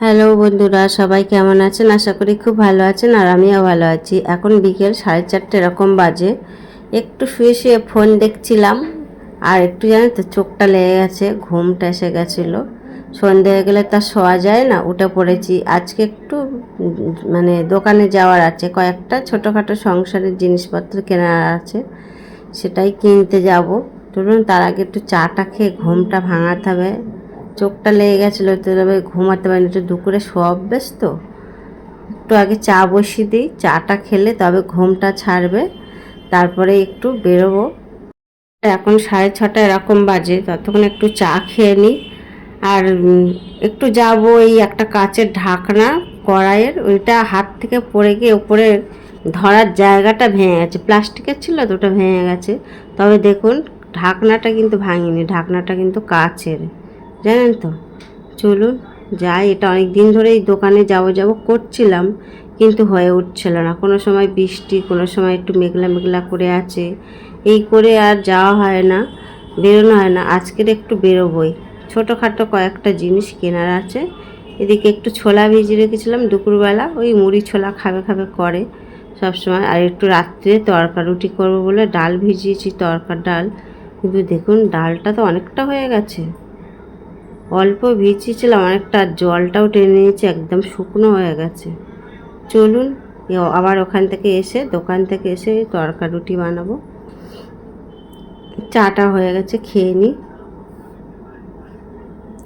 Hello বন্ধুরা, সবাই কেমন আছেন? আশা করি খুব ভালো আছেন আর আমিও ভালো আছি। এখন বিকেল সাড়ে চারটে এরকম বাজে। একটু শুয়ে শুয়ে ফোন দেখছিলাম আর একটু জানেন তো, চোখটা লেগে গেছে, ঘুমটা এসে গেছিল। সন্ধে হয়ে গেলে তা শোয়া যায় না, উঠে পড়েছি। আজকে একটু মানে দোকানে যাওয়ার আছে, কয়েকটা ছোটোখাটো সংসারের জিনিসপত্র কেনার আছে, সেটাই কিনতে যাব। চলুন তার আগে একটু চাটা খেয়ে ঘুমটা ভাঙাতে হবে। চোখটা লেগে গেছিল, তো তবে ঘুমাতে পারিনি। একটু দুপুরে শোয়া অভ্যেস তো একটু আগে চা বসিয়ে দিই, চাটা খেলে তবে ঘুমটা ছাড়বে, তারপরে একটু বেরোবো। এখন সাড়ে ছটা এরকম বাজে, ততক্ষণ একটু চা খেয়ে নিই। আর একটু যাব এই একটা কাচের ঢাকনা কড়াইয়ের, ওইটা হাত থেকে পড়ে গিয়ে উপরে ধরার জায়গাটা ভেঙে গেছে। প্লাস্টিকের ছিল তো ওটা ভেঙে গেছে। তবে দেখুন, ঢাকনাটা কিন্তু ভাঙিনি, ঢাকনাটা কিন্তু কাচের। জানেন তো? চলুন, যাই, এটা অনেক দিন ধরেই দোকানে যাব যাব করছিলাম, কিন্তু হয়ে উঠছিল না। কোনো সময় বৃষ্টি, কোনো সময় একটু মেঘলা মেঘলা করে আছে। এই করে আর যাওয়া হয় না, বেরোনো হয় না। আজকের একটু বেরোবই। ছোটোখাটো কয়েকটা জিনিস কেনার আছে। এদিকে একটু ছোলা ভিজিয়ে রেখেছিলাম দুপুরবেলা, ওই মুড়ি ছোলা খাবে খাবে করে সবসময়। আর একটু রাত্রে তরকা রুটি করব বলে ডাল ভিজিয়েছি, তরকার ডাল। কিন্তু দেখুন, ডালটা তো অনেকটা হয়ে গেছে। অল্প ভিজিয়েছিলাম অনেকটা জলটাও টেনে নিয়েছে, একদম শুকনো হয়ে গেছে। চলুন আবার ওখান থেকে এসে, দোকান থেকে এসে তরকা রুটি বানাবো। চাটা হয়ে গেছে, খেয়ে নিই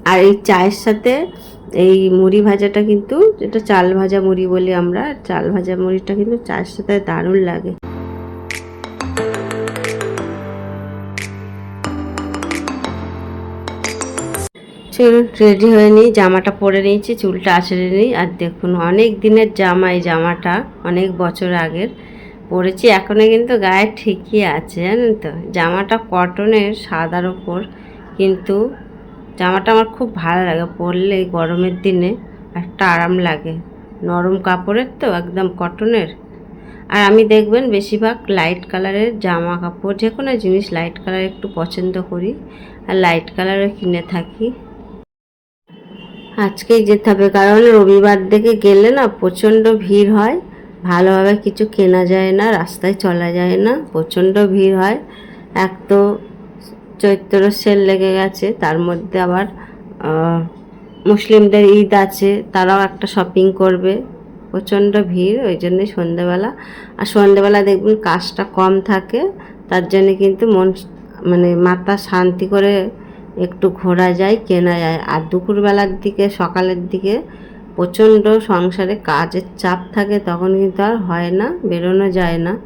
আর এই চায়ের সাথে এই মুড়ি ভাজাটা কিন্তু, যেটা চাল ভাজা মুড়ি বলি আমরা, চাল ভাজা মুড়িটা কিন্তু চায়ের সাথে দারুণ লাগে। চলুন রেডি হয়ে নিই, জামাটা পরে নিয়েছি, চুলটা আছড়ে নিই। আর দেখুন, অনেক দিনের জামা এই জামাটা, অনেক বছর আগের। পরেছি এখনও কিন্তু গায়ে ঠিকই আছে, জানেন তো? জামাটা কটনের সাদার ওপর কিন্তু জামাটা আমার খুব ভালো লাগে। পরলে গরমের দিনে একটা আরাম লাগে। নরম কাপড়ের তো, একদম কটনের আর আমি দেখবেন, বেশিরভাগ লাইট কালারের জামা কাপড়, যে কোনো জিনিস লাইট কালার একটু পছন্দ করি। আর লাইট কালারও কিনে থাকি। আজকেই যেতে হবে, কারণ রবিবার দিকে গেলে না প্রচণ্ড ভিড় হয়। ভালোভাবে কিছু কেনা যায় না, রাস্তায় চলা যায় না, প্রচণ্ড ভিড় হয়। এক তো চৈত্র সেল লেগে গেছে, তার মধ্যে আবার মুসলিমদের ঈদ আছে, তারাও একটা শপিং করবে। প্রচণ্ড ভিড়, ওই জন্যই সন্ধেবেলা। আর সন্ধেবেলা দেখবেন কাজটা কম থাকে, তার জন্যে কিন্তু মন মানে মাথা শান্তি করে একটু ঘোরা যায়, কেনা যায়। আর দুপুরবেলার দিকে, সকালের দিকে প্রচণ্ড সংসারে কাজের চাপ থাকে, তখন কিন্তু আর হয় না, বেরোনো যায় না।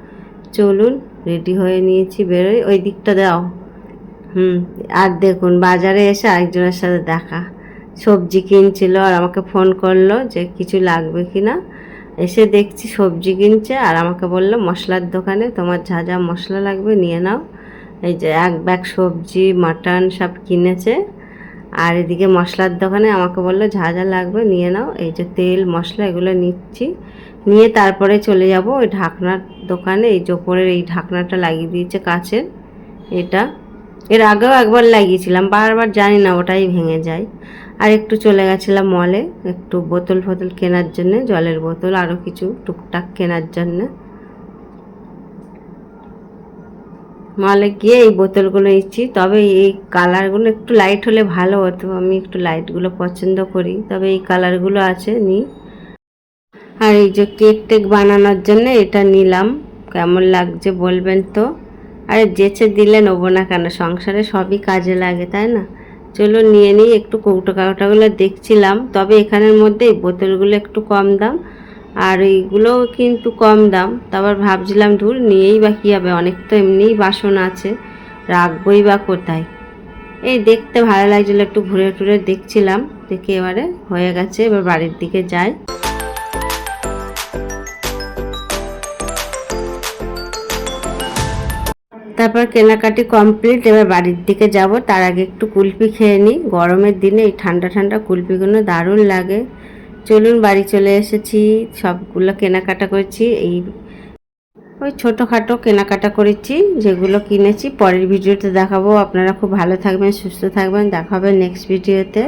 চলুন, রেডি হয়ে নিয়েছি, বেরোই। ওই দিকটা দাও। হুম, আর দেখুন, বাজারে এসে আরেকজনের সাথে দেখা। সবজি কিনছিল আর আমাকে ফোন করল যে কিছু লাগবে কি না এসে দেখছি সবজি কিনছে আর আমাকে বলল, মশলার দোকানে তোমার যা যা মশলা লাগবে নিয়ে নাও। এই যে এক ব্যাগ সবজি, মাটন সব কিনেছে। আর এদিকে মশলার দোকানে আমাকে বলল, যা যা লাগবে নিয়ে নাও। এই যে তেল, মশলা এগুলো নিচ্ছি। নিয়ে তারপরে চলে যাব ওই ঢাকনার দোকানে। এই যে ওপরের এই ঢাকনাটা লাগিয়ে দিয়েছে কাচের, এটা। এর আগেও একবার লাগিয়েছিলাম, বারবার জানি না ওটাই ভেঙে যায়। আর একটু চলে গেছিলাম মলে একটু বোতল ফোতল কেনার জন্যে, জলের বোতল আরও কিছু টুকটাক কেনার জন্যে। মলে গিয়ে এই বোতলগুলো নিচ্ছি তবে এই কালারগুলো একটু লাইট হলে ভালো হতো। আমি একটু লাইটগুলো পছন্দ করি। তবে এই কালারগুলো আছে, নিই। আর এই যে কেক টেক বানানোর জন্য এটা নিলাম। কেমন লাগছে বলবেন তো? আরে যেচে দিলে নেব না কেন? সংসারে সবই কাজে লাগে, তাই না? চলো নিয়ে নিই। একটু কৌটো কাউটাগুলো দেখছিলাম। তবে এখানের মধ্যে এই বোতলগুলো একটু কম দাম। আর এইগুলোও কিন্তু কম দাম। তারপর ভাবছিলাম, ধুর, নিয়েই বা কী হবে? অনেক তো এমনিই বাসন আছে, রাখবই বা কোথায়? এই দেখতে ভালো লাগছিল, একটু ঘুরে টুরে দেখছিলাম, দেখে এবারে হয়ে গেছে, এবার বাড়ির দিকে যাই। তারপর কেনাকাটি কমপ্লিট, এবার বাড়ির দিকে যাব। তার আগে একটু কুলপি খেয়ে নিই। গরমের দিনে এই ঠান্ডা ঠান্ডা কুলপিগুলো দারুণ লাগে। চলুন বাড়ি চলে এসেছি। সবগুলো কেনাকাটা করেছি। এই ওই ছোটোখাটো কেনাকাটা করেছি, যেগুলো কিনেছি। পরের ভিডিওতে দেখাবো। আপনারা খুব ভালো থাকবেন, সুস্থ থাকবেন। দেখা হবে নেক্সট ভিডিওতে